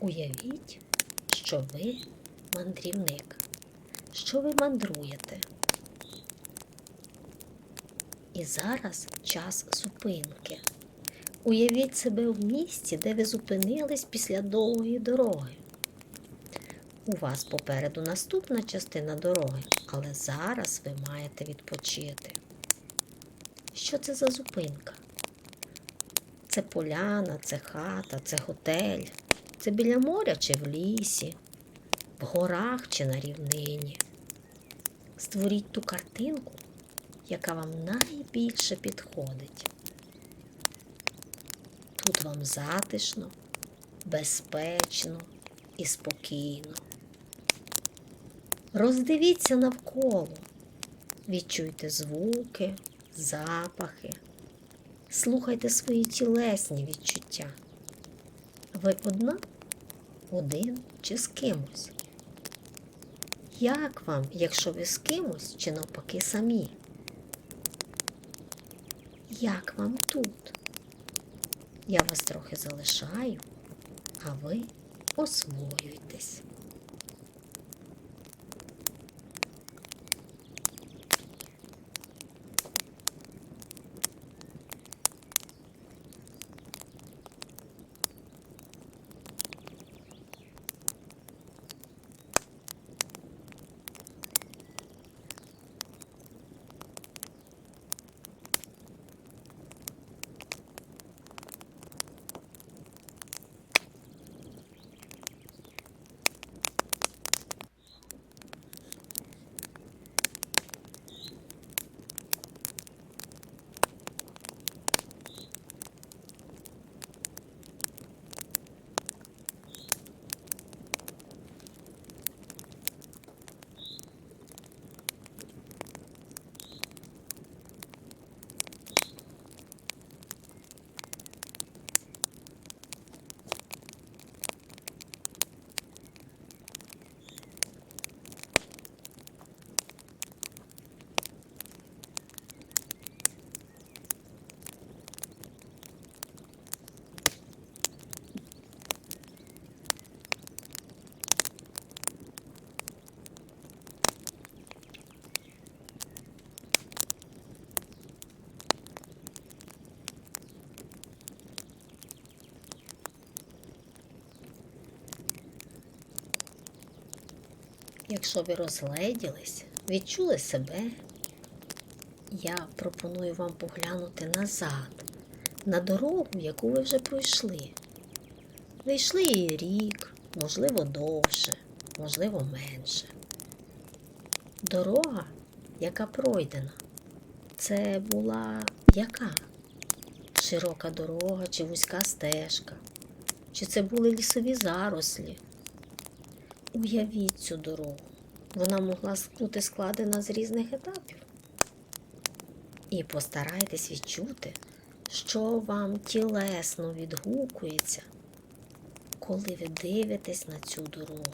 Уявіть, що ви мандрівник, що ви мандруєте. І зараз час зупинки. Уявіть себе в місті, де ви зупинились після довгої дороги. У вас попереду наступна частина дороги, але зараз ви маєте відпочити. Що це за зупинка? Це поляна, це хата, це готель, це біля моря чи в лісі, в горах чи на рівнині. Створіть ту картинку, яка вам найбільше підходить. Тут вам затишно, безпечно і спокійно. Роздивіться навколо, відчуйте звуки, запахи, слухайте свої тілесні відчуття. Ви одна, один чи з кимось? Як вам, якщо ви з кимось чи навпаки самі? Як вам тут? Я вас трохи залишаю, а ви освоюйтесь. Якщо ви розгледілись, відчули себе, я пропоную вам поглянути назад, на дорогу, яку ви вже пройшли. Ви йшли її рік, можливо, довше, можливо, менше. Дорога, яка пройдена, це була яка? Широка дорога чи вузька стежка? Чи це були лісові зарослі? Уявіть цю дорогу. Вона могла бути складена з різних етапів. І постарайтесь відчути, що вам тілесно відгукується, коли ви дивитесь на цю дорогу.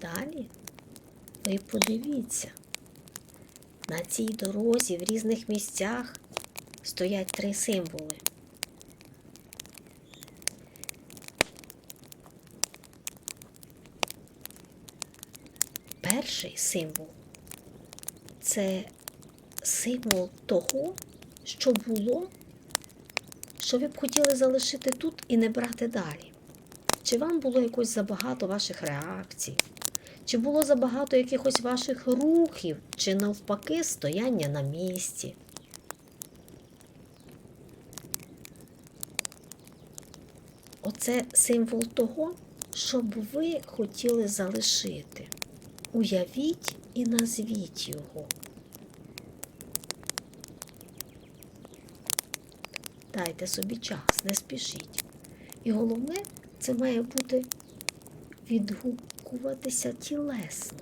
Далі ви подивіться, на цій дорозі в різних місцях стоять три символи. Перший символ це символ того, що було, що ви б хотіли залишити тут і не брати далі. Чи вам було якось забагато ваших реакцій? Чи було забагато якихось ваших рухів, чи навпаки стояння на місці? Оце символ того, щоб ви хотіли залишити. Уявіть і назвіть його. Дайте собі час, не спішіть. І головне, це має бути відгукуватися тілесно.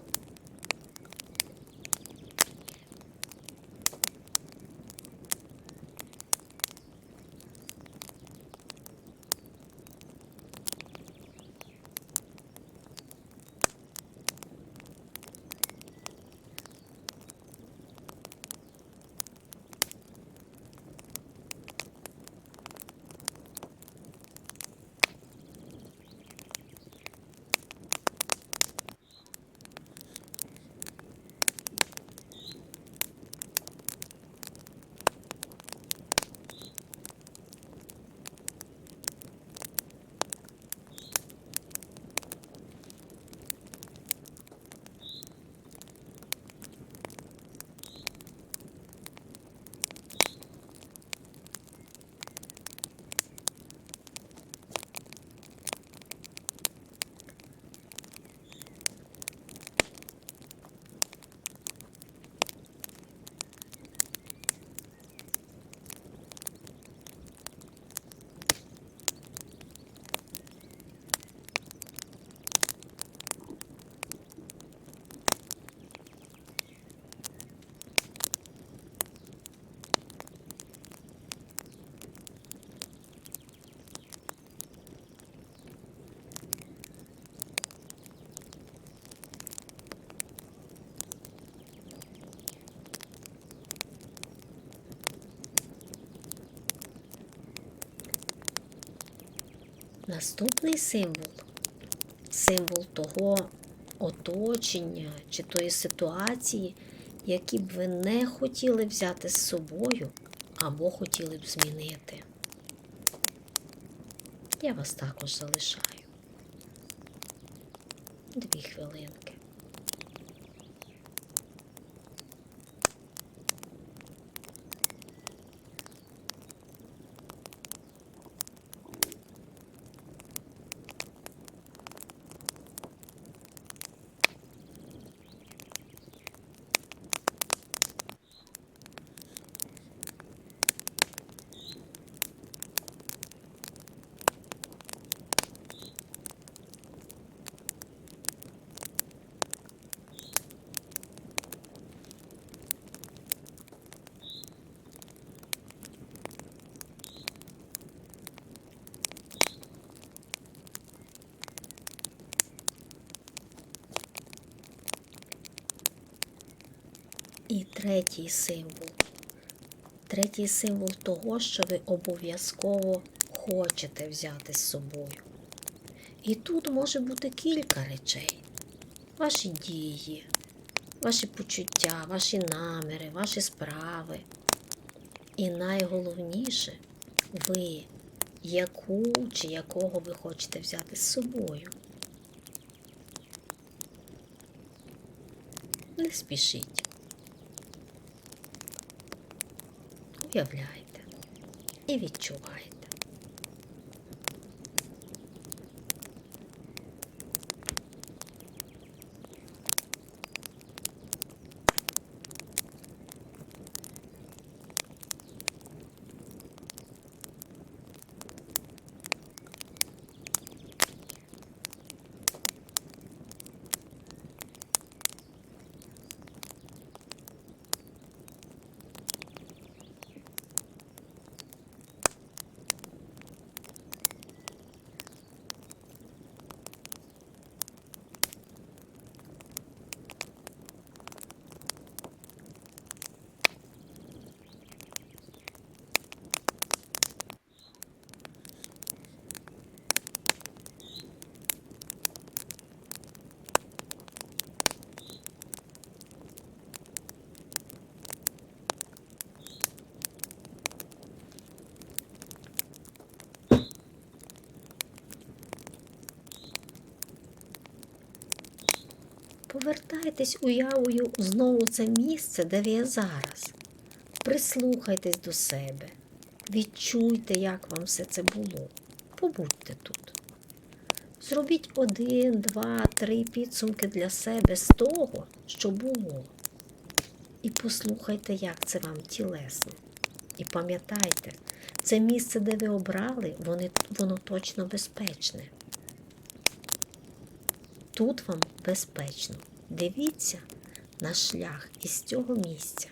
Наступний символ символ того оточення чи тої ситуації, які б ви не хотіли взяти з собою або хотіли б змінити. Я вас також залишаю. Дві хвилинки. І третій символ. Третій символ того, що ви обов'язково хочете взяти з собою. І тут може бути кілька речей. Ваші дії, ваші почуття, ваші наміри, ваші справи. І найголовніше, ви, яку чи якого ви хочете взяти з собою. Не спішіть. Уявляйте і відчувайте. Повертайтесь уявою знову це місце, де ви є зараз. Прислухайтесь до себе. Відчуйте, як вам все це було. Побудьте тут. Зробіть один, два, три підсумки для себе з того, що було. І послухайте, як це вам тілесно. І пам'ятайте, це місце, де ви обрали, воно точно безпечне. Тут вам безпечно. Дивіться на шлях із цього місця.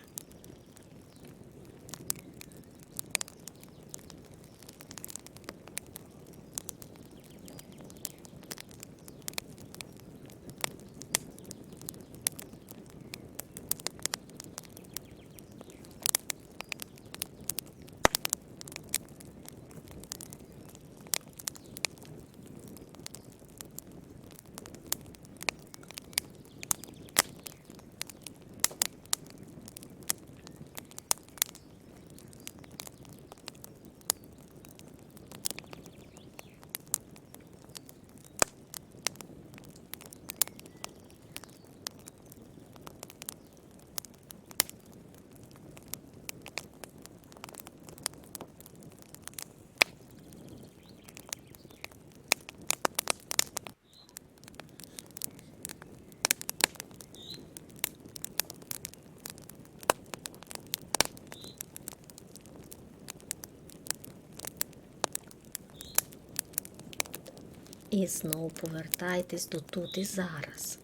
І знову повертайтесь до тут і зараз.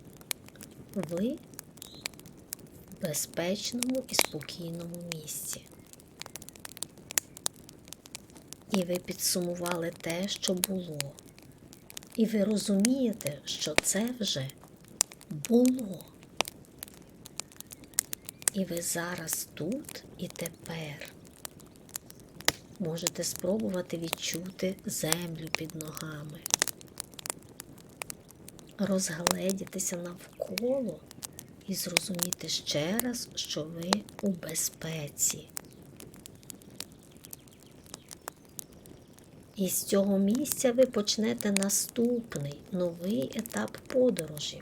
Ви в безпечному і спокійному місці. І ви підсумували те, що було. І ви розумієте, що це вже було. І ви зараз тут і тепер. можете спробувати відчути землю під ногами, розгледітися навколо і зрозуміти ще раз, що ви у безпеці. І з цього місця ви почнете наступний новий етап подорожі.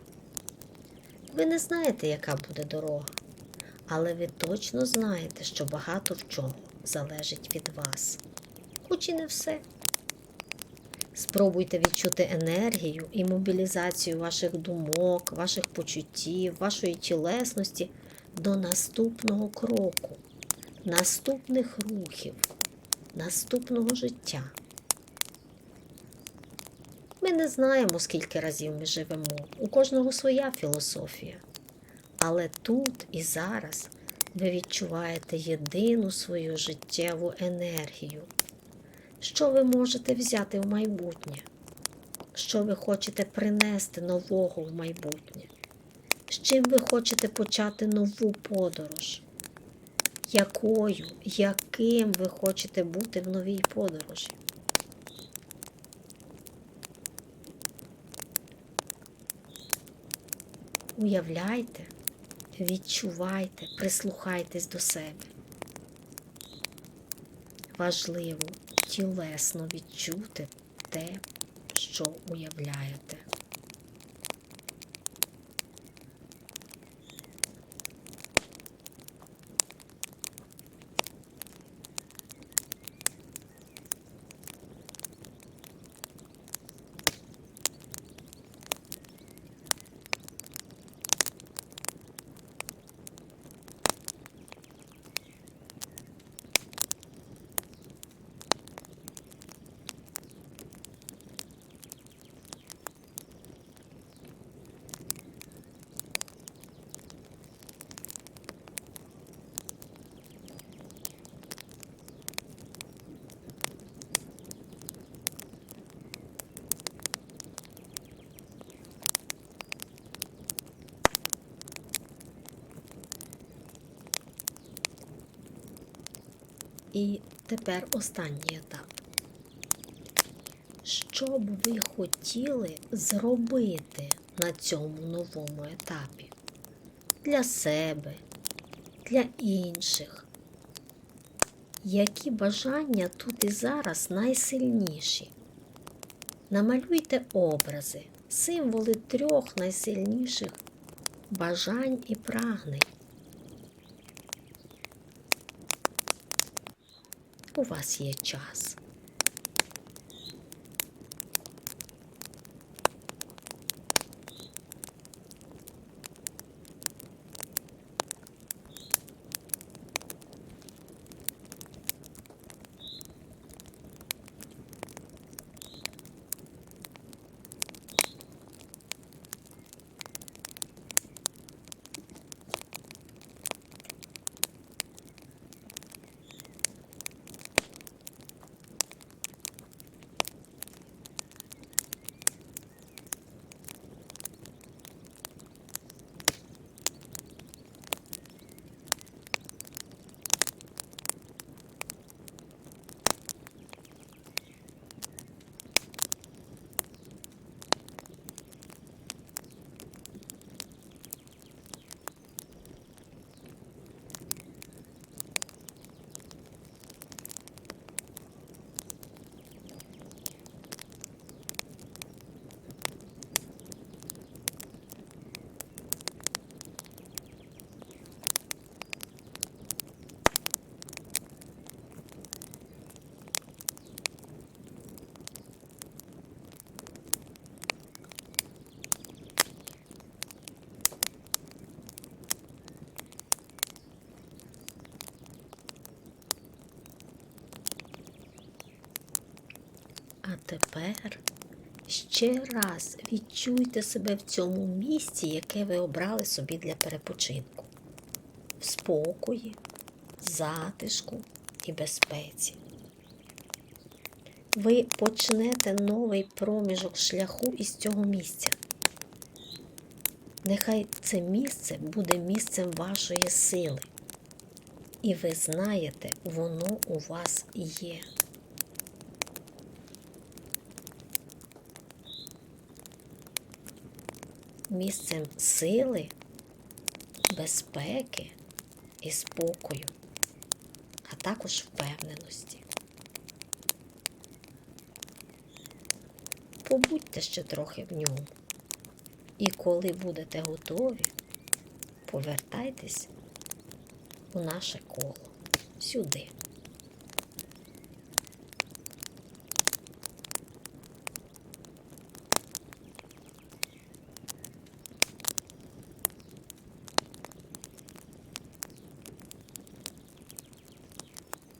Ви не знаєте, яка буде дорога, але ви точно знаєте, що багато в чому залежить від вас. Хоч і не все. Спробуйте відчути енергію і мобілізацію ваших думок, ваших почуттів, вашої тілесності до наступного кроку, наступних рухів, наступного життя. Ми не знаємо, скільки разів ми живемо, у кожного своя філософія. Але тут і зараз ви відчуваєте єдину свою життєву енергію. Що ви можете взяти в майбутнє? Що ви хочете принести нового в майбутнє? З чим ви хочете почати нову подорож? Якою, яким ви хочете бути в новій подорожі? Уявляйте, відчувайте, прислухайтесь до себе. Важливо тілесно відчути те, що уявляєте. І тепер останній етап. Що б ви хотіли зробити на цьому новому етапі? Для себе, для інших? Які бажання тут і зараз найсильніші? Намалюйте образи, символи трьох найсильніших бажань і прагнень. У вас є час. А тепер ще раз відчуйте себе в цьому місці, яке ви обрали собі для перепочинку. В спокої, затишку і безпеці. Ви почнете новий проміжок шляху із цього місця. Нехай це місце буде місцем вашої сили І ви знаєте, воно у вас є. Місцем сили, безпеки і спокою, а також впевненості. Побудьте ще трохи в ньому. І коли будете готові, повертайтесь у наше коло сюди.